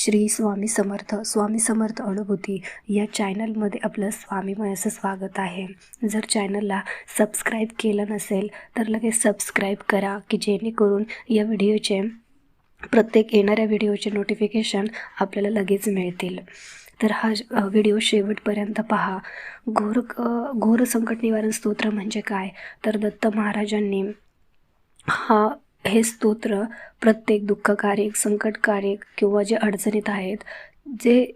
श्री स्वामी समर्थ स्वामी समर्थ अनुभूती या चॅनलमध्ये आपलं स्वामीमय असं स्वागत आहे. जर चॅनलला सबस्क्राईब केलं नसेल तर लगेच सबस्क्राईब करा की जेणेकरून या व्हिडिओचे प्रत्येक येणाऱ्या व्हिडिओचे नोटिफिकेशन आपल्याला लगेच मिळतील. तर हा व्हिडिओ शेवटपर्यंत पहा. घोर घोर संकट निवारण स्तोत्र म्हणजे काय? तर दत्त महाराजांनी हा हे स्तोत्र प्रत्येक दुःखकारक संकटकारक किंवा जे अडचणीत आहेत जे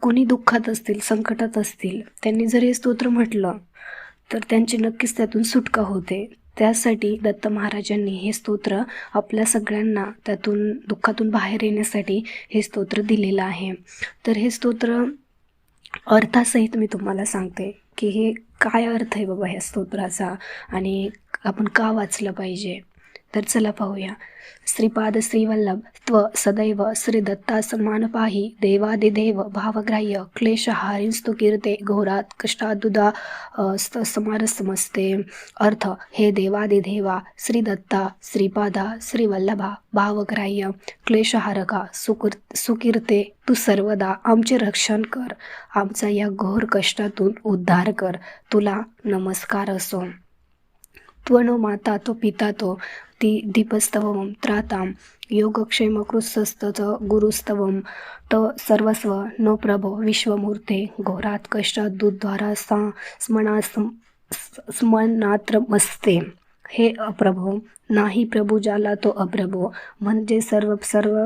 कोणी दुःखात असतील संकटात असतील त्यांनी जर हे स्तोत्र म्हटलं तर त्यांची नक्कीच त्यातून सुटका होते. त्यासाठी दत्त महाराजांनी हे स्तोत्र आपल्या सगळ्यांना त्यातून दुःखातून बाहेर येण्यासाठी हे स्तोत्र दिलेलं आहे. तर हे स्तोत्र अर्थासहित मी तुम्हाला सांगते की हे काय अर्थ आहे बाबा ह्या स्तोत्राचा आणि आपण का वाचलं पाहिजे? तर चला पाहूया. श्रीपाद श्रीवल्लभ त्व सदैव श्री दत्ता सन्मान पाही देवादिदेव भावग्राह्य क्लेश हारिंस्तु कीर्ते घोरात कष्टादुदा समार स्त अर्थ हे देवादिदेवा श्री दत्ता श्रीपादा श्रीवल्लभा भावग्राह्य क्लेशहारका सुकृ सुकीर्ते तू सर्वदा आमचे रक्षण कर. आमचा या घोर कष्टातून उद्धार कर. तुला नमस्कार असो. त्वनो माता तो पिता तो ती दीपस्तवम त्राताम योगक्षेमकृतस्तच गुरुस्तवम त सर्वस्व नो प्रभो विश्वमूर्ते। घोरात कष्टात दूधद्वारा सा स्मनासम स्मनात्र मस्ते हे अप्रभो नाही प्रभु ज्याला तो अप्रभो। म्हणजे सर्व सर्व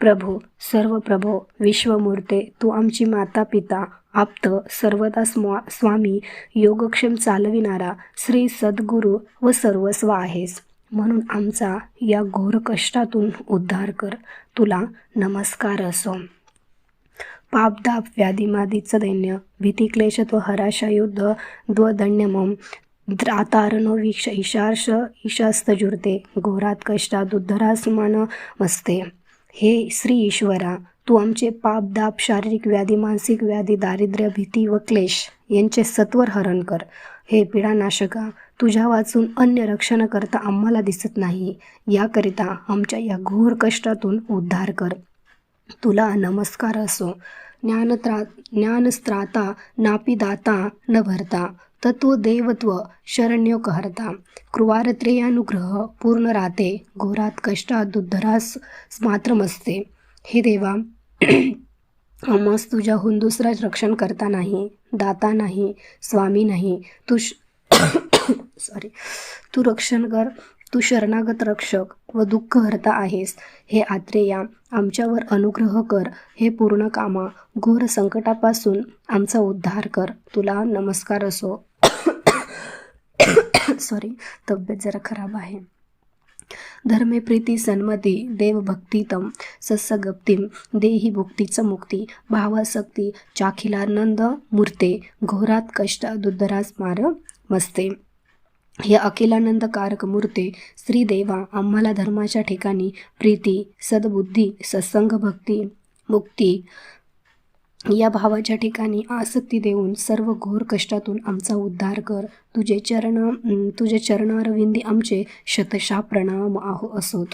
प्रभो सर्व प्रभो विश्वमूर्ते तू आमची माता पिता आप्त सर्वदा स्वा स्वामी योगक्षेम चालविणारा श्री सद्गुरू व सर्वस्व आहेस. म्हणून आमचा या घोर कष्टातून उद्धार कर. तुला नमस्कार असो. पापदाप व्याधिमादीचं दैन्य भीतिक्लेशत्व हराशा युद्ध द्वदण्यमम द्रातारणो वीक्ष ईशार्ष ईशास्तजुर्ते घोरात कष्टात उद्धरासमान मस्ते. हे श्री ईश्वरा तू आमचे पाप दाप शारीरिक व्याधी मानसिक व्याधी दारिद्र्य भीती व क्लेश यांचे सत्वर हरण कर. हे पीडानाशका तुझ्या वाचून अन्य रक्षण करता आम्हाला दिसत नाही. याकरिता आमच्या या घोर कष्टातून उद्धार कर. तुला नमस्कार असो. ज्ञानत्रा ज्ञानस्त्राता नापिदाता न भरता तत्व देवत्व शरण्य कहरता कृवारत्रेयानुग्रह पूर्ण राहते घोरात कष्टात दुद्धरास मात्रमस्ते. हे देवा आम्हास तुझ्याहून दुसरा रक्षण करता नाही दाता नाही स्वामी नाही. तू सॉरी तू रक्षण कर तू शरणागत रक्षक. व दुःख हरता आहेस. हे आत्रेया आमच्यावर अनुग्रह कर. हे पूर्ण कामा घोर संकटापासून आमचा उद्धार कर. तुला नमस्कार असो. सॉरी तब्येत जरा खराब आहे. धर्मे प्रीती सन्मती देवभक्तीतम सस्सगप्तीम देही भुक्तीचं मुक्ती भावासक्ती चाखिलानंद मूर्ते घोरात कष्ट दुद्धरास मार मस्ते. हे अखिलानंदकारक मूर्ते श्रीदेवा आम्हाला धर्माच्या ठिकाणी प्रीती सद्बुद्धी सत्संग भक्ती मुक्ती या भावाच्या ठिकाणी आसक्ती देऊन सर्व घोर कष्टातून आमचा उद्धार कर. तुझे चरण तुझे चरणारविंदी आमचे शतशा प्रणाम आहो असोत.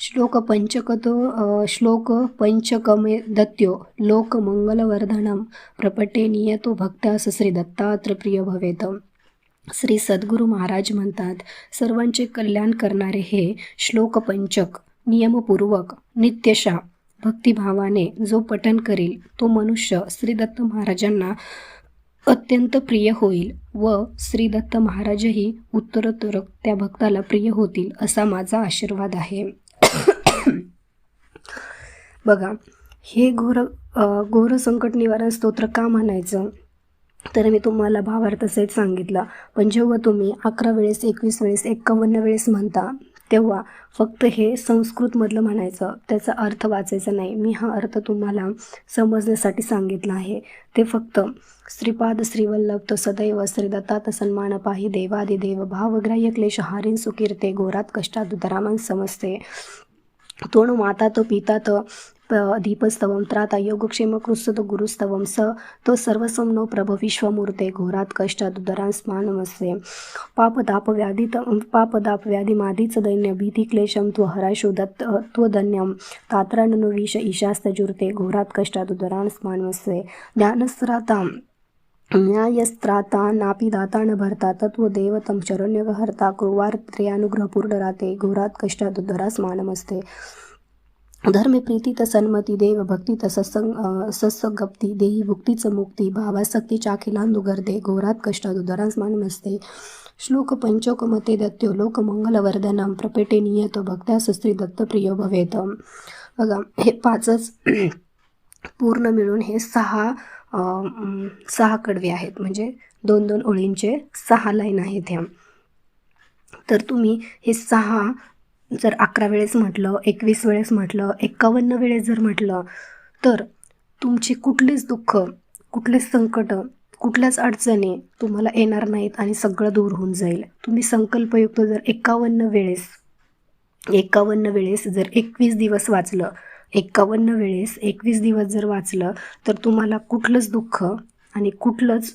श्लोक पंचकतो श्लोक पंचकमे दत्यो लोकमंगलवर्धनम प्रपटे नियतो भक्त्यास श्री दत्तात्र प्रिय भवेत श्री सद्गुरू महाराज म्हणतात सर्वांचे कल्याण करणारे हे श्लोकपंचक नियमपूर्वक नित्यशा भक्तिभावाने जो पठन करील तो मनुष्य श्री दत्त महाराजांना अत्यंत प्रिय होईल व श्री दत्त महाराजही उत्तरोत्तर त्या भक्ताला प्रिय होतील असा माझा आशीर्वाद आहे. बघा हे घोर अ, घोर संकट निवारण स्तोत्र का म्हणायचं? तर मी तुम्हाला भावार्थसहित सांगितलं. पण जेव्हा तुम्ही अकरा वेळेस एकवीस वेळेस एक्कावन्न वेळेस म्हणता तेव्हा फक्त हे संस्कृतमधलं म्हणायचं त्याचा अर्थ वाचायचा नाही. मी हा अर्थ तुम्हाला समजण्यासाठी सांगितला आहे. ते फक्त श्रीपाद श्रीवल्लभ तो सदैव श्री दत्तात सन्मान पाही देवादिदेव भावग्राह्य क्लेश हारीन सुकीर्ते घोरात कष्टात उदरामान समजते तोण माता तो पिता तो दीपस्तवं दीपस्तवम त्राता योगक्षेम कृस्त गुरुस्तवम स तो सर्वसमनो प्रभ विश्वमूर्ते घोरात कष्टात उदरांस्मा नमस्ते पापदाप व्याधी पापदाप व्याधी मादीच दैन्य भीती क्लेशम त्वहराशो दत्त त्वधन्यम तात्राननु विष ईशास्तजुर्ते घोरात कष्टात उदरांस्मा नमस्ते ज्ञानस्त्राता न्यायस्त्राता नापी दाता न भरता तत्व देवतम शरण्य हरता क्रुवार त्र्यानुग्रह पूर्ण राहते घोरात कष्टात उद्धरास मानमस्ते धर्म प्रीती सन्मती देव भक्ती तर सत्संग अं, देही भुक्तीच मुक्ती भावासक्ती चाखिलांदू गर्दे घोरात कष्टात मान नसते श्लोक पंचोक मते लोक लोकमंगलवर्धनम प्रपेटे नियतो भक्त्या सुस्त्री दत्तप्रिय भवेत। बघा हे पाचच पूर्ण मिळून हे सहा सहा कडवे आहेत. म्हणजे दोन दोन ओळींचे सहा लाईन आहेत ह्या. तर तुम्ही हे सहा जर अकरा वेळेस म्हटलं एकवीस वेळेस म्हटलं एकावन्न वेळेस जर म्हटलं तर तुमची कुठलीच दुःख कुठलेच संकट कुठल्याच अडचणी तुम्हाला येणार नाहीत आणि सगळं दूर होऊन जाईल. तुम्ही संकल्पयुक्त जर एकावन्न वेळेस एकावन्न वेळेस जर एकवीस दिवस वाचलं एकावन्न वेळेस एकवीस दिवस जर वाचलं तर तुम्हाला कुठलंच दुःख आणि कुठलंच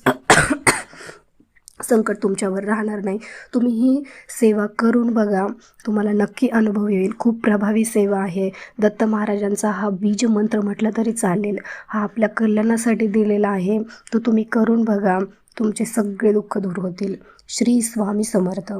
संकट तुमच्यावर राहणार नाही. तुम्ही ही सेवा करून बघा. तुम्हाला नक्की अनुभव येईल. खूप प्रभावी सेवा आहे. दत्त महाराजांचा हा बीज मंत्र म्हटलं तरी चालेल. हा आपल्या कल्याणासाठी दिलेला आहे. तो तुम्ही करून बघा. तुमचे सगळे दुःख दूर होतील. श्री स्वामी समर्थ.